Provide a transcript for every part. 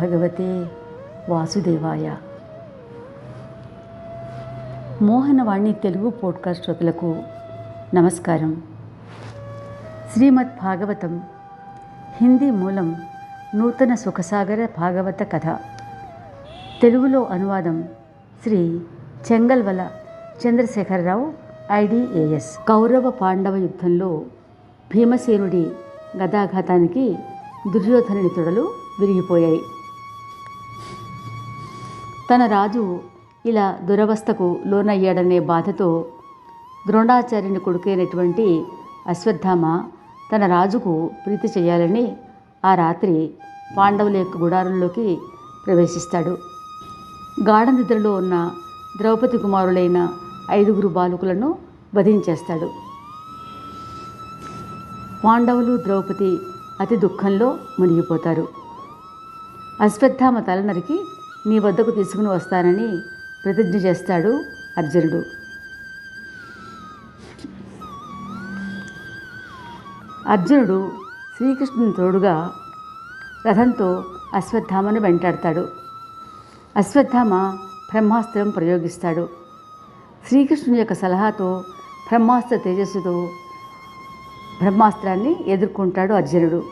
భగవతే వాసుదేవాయ. మోహనవాణి తెలుగు పోడ్కాస్ట్ శ్రోతలకు నమస్కారం. శ్రీమద్ భాగవతం హిందీ మూలం నూతన సుఖసాగర భాగవత కథ. తెలుగులో అనువాదం శ్రీ చెంగల్వల చంద్రశేఖరరావు ఐడిఏఎస్ కౌరవ పాండవ యుద్ధంలో భీమసేనుడి గదాఘాతానికి దుర్యోధనుని తొడలు విరిగిపోయాయి. తన రాజు ఇలా దురవస్థకు లోనయ్యాడనే బాధతో ద్రోణాచార్యుని కొడుకైనటువంటి అశ్వత్థామ తన రాజుకు ప్రీతి చేయాలని ఆ రాత్రి పాండవుల యొక్క గుడారంలోకి ప్రవేశిస్తాడు. గాఢ నిద్రలో ఉన్న ద్రౌపది కుమారులైన ఐదుగురు బాలకులను వధించేస్తాడు. పాండవులు ద్రౌపది అతి దుఃఖంలో మునిగిపోతారు. అశ్వత్థామ తల నరికి నీ వద్దకు తీసుకుని వస్తానని ప్రతిజ్ఞ చేస్తాడు అర్జునుడు. అర్జునుడు శ్రీకృష్ణుని తోడుగా రథంతో అశ్వత్థామను వెంటాడతాడు. అశ్వత్థామ బ్రహ్మాస్త్రం ప్రయోగిస్తాడు. శ్రీకృష్ణుని యొక్క సలహాతో బ్రహ్మాస్త్ర తేజస్సుతో బ్రహ్మాస్త్రాన్ని ఎదుర్కొంటాడు అర్జునుడు.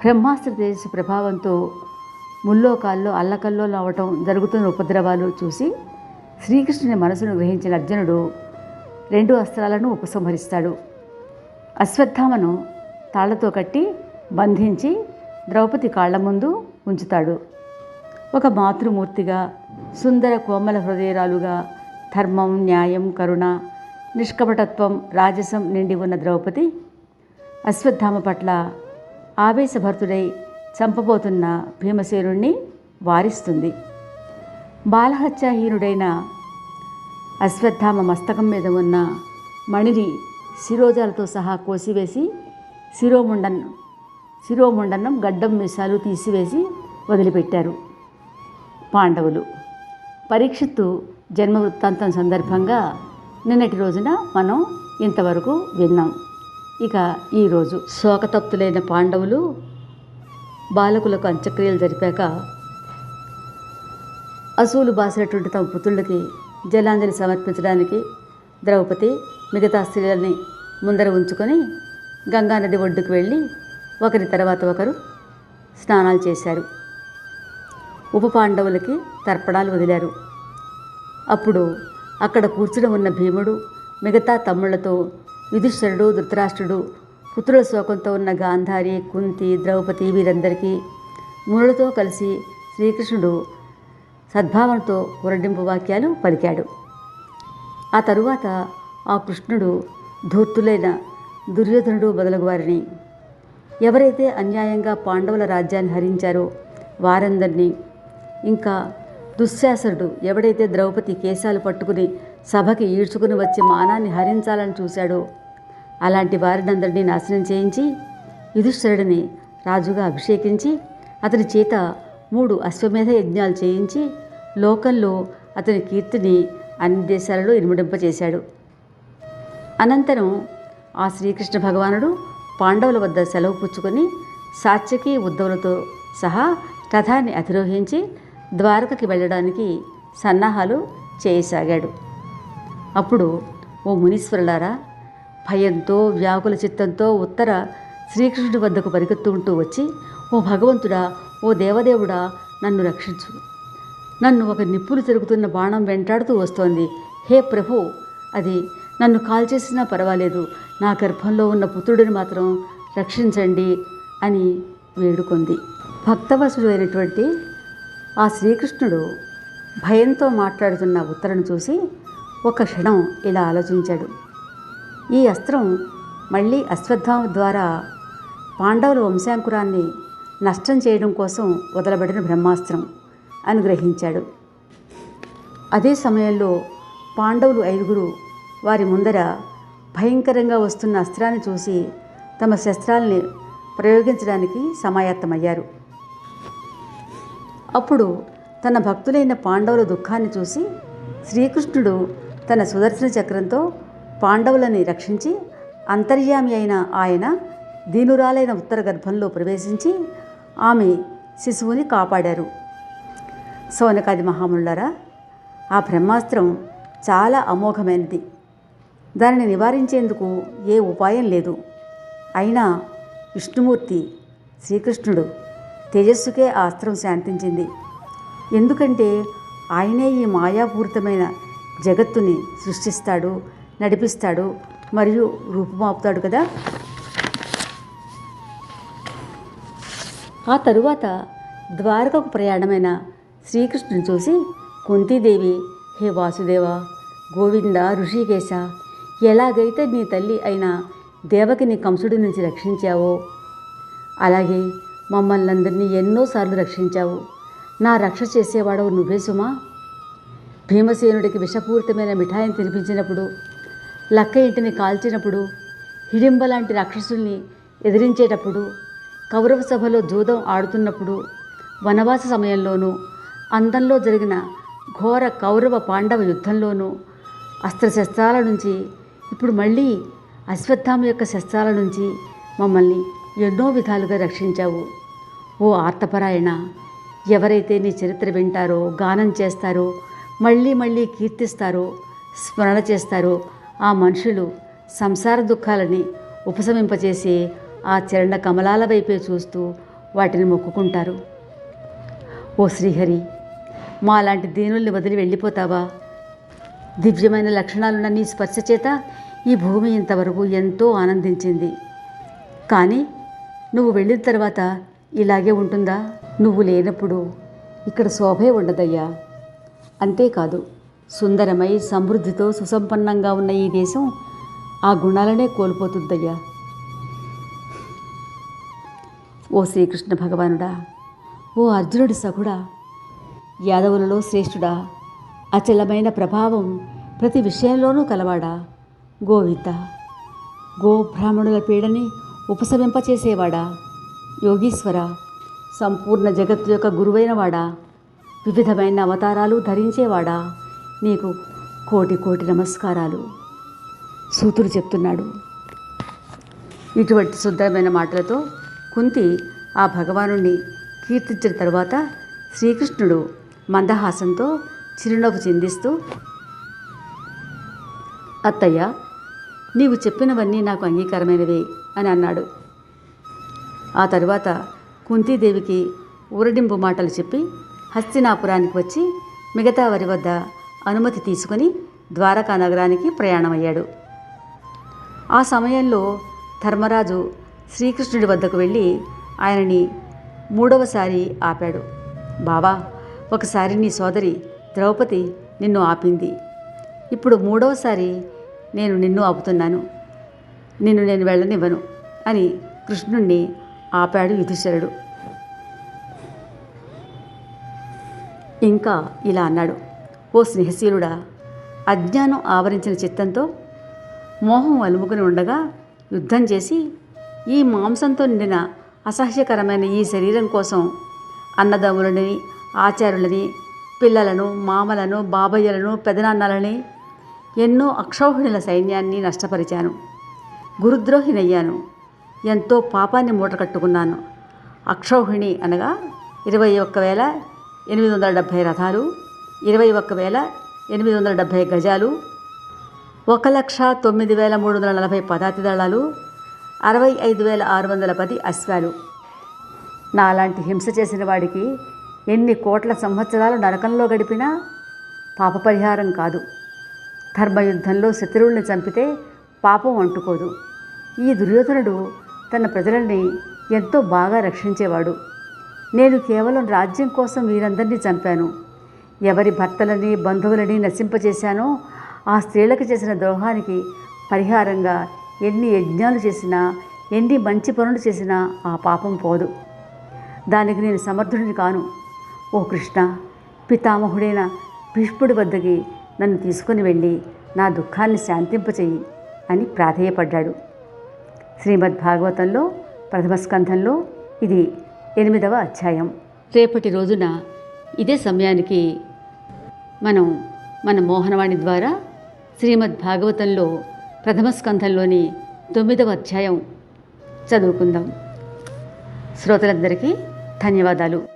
బ్రహ్మాస్త్ర తేజస్సు ప్రభావంతో ముల్లోకాల్లో అల్లకల్లో అవటం జరుగుతున్న ఉపద్రవాలు చూసి శ్రీకృష్ణుని మనసును గ్రహించిన అర్జునుడు రెండు అస్త్రాలను ఉపసంహరిస్తాడు. అశ్వత్థామను తాళ్ళతో కట్టి బంధించి ద్రౌపది కాళ్ళ ముందు ఉంచుతాడు. ఒక మాతృమూర్తిగా సుందర కోమల హృదయరాలుగా ధర్మం న్యాయం కరుణ నిష్కపటత్వం రాజసం నిండి ఉన్న ద్రౌపది అశ్వత్థామ పట్ల ఆవేశభర్తుడై చంపబోతున్న భీమసేనుణ్ణి వారిస్తుంది. బాలహత్యాహీనుడైన అశ్వత్థామ మస్తకం మీద ఉన్న మణిని శిరోజాలతో సహా కోసివేసి శిరోముండన్ శిరోముండనం గడ్డం మీసాలు తీసివేసి వదిలిపెట్టారు పాండవులు. పరీక్షిత్తు జన్మ వృత్తాంతం సందర్భంగా నిన్నటి రోజున మనం ఇంతవరకు విన్నాం. ఇక ఈరోజు శోకతప్తులైన పాండవులు బాలకులకు అంత్యక్రియలు జరిపాక అసూలు బాసినటువంటి తమ పుత్రులకి జలాంజలి సమర్పించడానికి ద్రౌపది మిగతా స్త్రీలని ముందర ఉంచుకొని గంగానది ఒడ్డుకు వెళ్ళి ఒకరి తర్వాత ఒకరు స్నానాలు చేశారు. ఉప పాండవులకి తర్పణాలు వదిలారు. అప్పుడు అక్కడ కూర్చుని ఉన్న భీముడు మిగతా తమ్ముళ్ళతో యుధిష్ఠరుడు ధృతరాష్ట్రుడు పుత్రుల శోకంతో ఉన్న గాంధారి కుంతి ద్రౌపది వీరందరికీ మునులతో కలిసి శ్రీకృష్ణుడు సద్భావనతో ఉరడింపు వాక్యాలు పలికాడు. ఆ తరువాత ఆ కృష్ణుడు ధూర్తులైన దుర్యోధనుడు మొదలగు వారిని ఎవరైతే అన్యాయంగా పాండవుల రాజ్యాన్ని హరించారో వారందరినీ ఇంకా దుశ్శాసనుడు ఎవడైతే ద్రౌపది కేశాలు పట్టుకుని సభకి ఈడ్చుకుని వచ్చి మానాన్ని హరించాలని చూశాడో అలాంటి వారినందరినీ నాశనం చేయించి యుధిష్ఠరుడిని రాజుగా అభిషేకించి అతని చేత మూడు అశ్వమేధ యజ్ఞాలు చేయించి లోకంలో అతని కీర్తిని అన్ని దేశాలలో ఇనుమడింపచేశాడు. అనంతరం ఆ శ్రీకృష్ణ భగవానుడు పాండవుల వద్ద సెలవు పుచ్చుకొని సాత్యకి ఉద్ధవులతో సహా రథాన్ని అధిరోహించి ద్వారకకి వెళ్ళడానికి సన్నాహాలు చేయసాగాడు. అప్పుడు ఓ మునీశ్వరులారా భయంతో వ్యాకుల చిత్తంతో ఉత్తర శ్రీకృష్ణుడి వద్దకు పరిగెత్తుకుంటూ వచ్చి ఓ భగవంతుడా ఓ దేవదేవుడా నన్ను రక్షించు. నన్ను ఒక నిప్పులు తిరుగుతున్న బాణం వెంటాడుతూ వస్తోంది. హే ప్రభు అది నన్ను కాల్చేసినా పర్వాలేదు. నా గర్భంలో ఉన్న పుత్రుడిని మాత్రం రక్షించండి అని వేడుకుంది. భక్తవసుడు అయినటువంటి ఆ శ్రీకృష్ణుడు భయంతో మాట్లాడుతున్న ఉత్తరను చూసి ఒక క్షణం ఇలా ఆలోచించాడు. ఈ అస్త్రం మళ్ళీ అశ్వత్థామ ద్వారా పాండవుల వంశాంకురాన్ని నష్టం చేయడం కోసం వదలబడిన బ్రహ్మాస్త్రం అని గ్రహించాడు. అదే సమయంలో పాండవులు ఐదుగురు వారి ముందర భయంకరంగా వస్తున్న అస్త్రాన్ని చూసి తమ శస్త్రాల్ని ప్రయోగించడానికి సమాయత్తమయ్యారు. అప్పుడు తన భక్తులైన పాండవుల దుఃఖాన్ని చూసి శ్రీకృష్ణుడు తన సుదర్శన చక్రంతో పాండవులని రక్షించి అంతర్యామి అయిన ఆయన దీనురాలైన ఉత్తర గర్భంలో ప్రవేశించి ఆమె శిశువుని కాపాడారు. సోనకాది మహామునులారా ఆ బ్రహ్మాస్త్రం చాలా అమోఘమైనది. దానిని నివారించేందుకు ఏ ఉపాయం లేదు. అయినా విష్ణుమూర్తి శ్రీకృష్ణుడు తేజస్సుకే ఆ అస్త్రం శాంతించింది. ఎందుకంటే ఆయనే ఈ మాయాపూరితమైన జగత్తుని సృష్టిస్తాడు నడిపిస్తాడు. మరియు రూపుమాపుతాడు కదా. ఆ తరువాత ద్వారకకు ప్రయాణమైన శ్రీకృష్ణుని చూసి కుంతీదేవి హే వాసుదేవ గోవింద ఋషికేశ ఎలాగైతే నీ తల్లి అయిన దేవకిని కంసుడి నుంచి రక్షించావో అలాగే మమ్మల్ని అందరినీ ఎన్నోసార్లు రక్షించావు. నా రక్ష చేసేవాడవు నువ్వే సుమా. భీమసేనుడికి విషపూరితమైన మిఠాయిని తినిపించినప్పుడు లక్క ఇంటిని కాల్చినప్పుడు హిడింబ లాంటి రాక్షసుల్ని ఎదిరించేటప్పుడు కౌరవ సభలో జూదం ఆడుతున్నప్పుడు వనవాస సమయంలోనూ అందంలో జరిగిన ఘోర కౌరవ పాండవ యుద్ధంలోనూ అస్త్రశస్త్రాల నుంచి ఇప్పుడు మళ్ళీ అశ్వత్థామ యొక్క శస్త్రాల నుంచి మమ్మల్ని ఎన్నో విధాలుగా రక్షించావు. ఓ ఆర్తపరాయణ ఎవరైతే నీ చరిత్ర వింటారో గానం చేస్తారో మళ్ళీ మళ్ళీ కీర్తిస్తారో స్మరణ చేస్తారో ఆ మనుషులు సంసార దుఃఖాలని ఉపశమింపజేసే ఆ చరణ కమలాల వైపే చూస్తూ వాటిని మొక్కుకుంటారు. ఓ శ్రీహరి మాలాంటి దీనుల్ని వదిలి వెళ్ళిపోతావా? దివ్యమైన లక్షణాలున్న నీ స్పర్శ చేత ఈ భూమి ఇంతవరకు ఎంతో ఆనందించింది. కానీ నువ్వు వెళ్ళిన తర్వాత ఇలాగే ఉంటుందా? నువ్వు లేనప్పుడు ఇక్కడ శోభే ఉండదయ్యా. అంతేకాదు సుందరమై సమృద్ధితో సుసంపన్నంగా ఉన్న ఈ దేశం ఆ గుణాలనే కోల్పోతుందయ్యా. ఓ శ్రీకృష్ణ భగవానుడా ఓ అర్జునుడి సఖుడా యాదవులలో శ్రేష్ఠుడా అచలమైన ప్రభావం ప్రతి విషయంలోనూ కలవాడా గోవింద గో బ్రాహ్మణుల పీడని ఉపశమింపచేసేవాడా యోగీశ్వర సంపూర్ణ జగత్తు యొక్క గురువైనవాడా వివిధమైన అవతారాలు ధరించేవాడా నీకు కోటి కోటి నమస్కారాలు. సూతుడు చెప్తున్నాడు. ఇటువంటి శుద్ధమైన మాటలతో కుంతి ఆ భగవాను కీర్తించిన తర్వాత శ్రీకృష్ణుడు మందహాసంతో చిరునవ్వు చిందిస్తూ అత్తయ్య నీవు చెప్పినవన్నీ నాకు అంగీకారమైనవే అని అన్నాడు. ఆ తర్వాత కుంతీదేవికి ఊరడింపు మాటలు చెప్పి హస్తినాపురానికి వచ్చి మిగతా వారి వద్ద అనుమతి తీసుకుని ద్వారకా నగరానికి ప్రయాణమయ్యాడు. ఆ సమయంలో ధర్మరాజు శ్రీకృష్ణుడి వద్దకు వెళ్ళి ఆయనని మూడవసారి ఆపాడు. బావా ఒకసారి నీ సోదరి ద్రౌపది నిన్ను ఆపింది. ఇప్పుడు మూడవసారి నేను నిన్ను ఆపుతున్నాను. నిన్ను నేను వెళ్ళనివ్వను అని కృష్ణుణ్ణి ఆపాడు యుధిష్ఠరుడు. ఇంకా ఇలా అన్నాడు. ఓ స్నేహశీలుడా అజ్ఞానం ఆవరించిన చిత్తంతో మోహం అలుముకుని ఉండగా యుద్ధం చేసి ఈ మాంసంతో నిండిన అసహ్యకరమైన ఈ శరీరం కోసం అన్నదమ్ములని ఆచారులని పిల్లలను మామలను బాబయ్యలను పెదనాన్నలని ఎన్నో అక్షౌహిణుల సైన్యాన్ని నష్టపరిచాను. గురుద్రోహినయ్యాను. ఎంతో పాపాన్ని మూటకట్టుకున్నాను. అక్షౌహిణి అనగా ఇరవై ఒక్క వేల ఎనిమిది వందల డెబ్భై రథాలు ఇరవై ఒక్క వేల ఎనిమిది వందల డెబ్భై గజాలు ఒక లక్ష తొమ్మిది వేల మూడు వందల నలభై పదాతి దళాలు అరవై ఐదు వేల ఆరు వందల పది అశ్వాలు. నాలాంటి హింస చేసిన వాడికి ఎన్ని కోట్ల సంవత్సరాలు నరకంలో గడిపినా పాప పరిహారం కాదు. ధర్మయుద్ధంలో శత్రువుల్ని చంపితే పాపం అంటుకోదు. ఈ దుర్యోధనుడు తన ప్రజలని ఎంతో బాగా రక్షించేవాడు. నేను కేవలం రాజ్యం కోసం వీరందరినీ చంపాను. ఎవరి భర్తలని బంధువులని నశింపజేశానో ఆ స్త్రీలకు చేసిన ద్రోహానికి పరిహారంగా ఎన్ని యజ్ఞాలు చేసినా ఎన్ని మంచి పనులు చేసినా ఆ పాపం పోదు. దానికి నేను సమర్థుడిని కాను. ఓ కృష్ణ పితామహుడైన భీష్ముడి వద్దకి నన్ను తీసుకుని వెళ్ళి నా దుఃఖాన్ని శాంతింపచేయి అని ప్రాధేయపడ్డాడు. శ్రీమద్ భాగవతంలో ప్రథమ స్కంధంలో ఇది ఎనిమిదవ అధ్యాయం. రేపటి రోజున ఇదే సమయానికి మనం మన మోహనవాణి ద్వారా శ్రీమద్ భాగవతంలో ప్రథమ స్కంధంలోని తొమ్మిదవ అధ్యాయం చదువుకుందాం. శ్రోతలందరికీ ధన్యవాదాలు.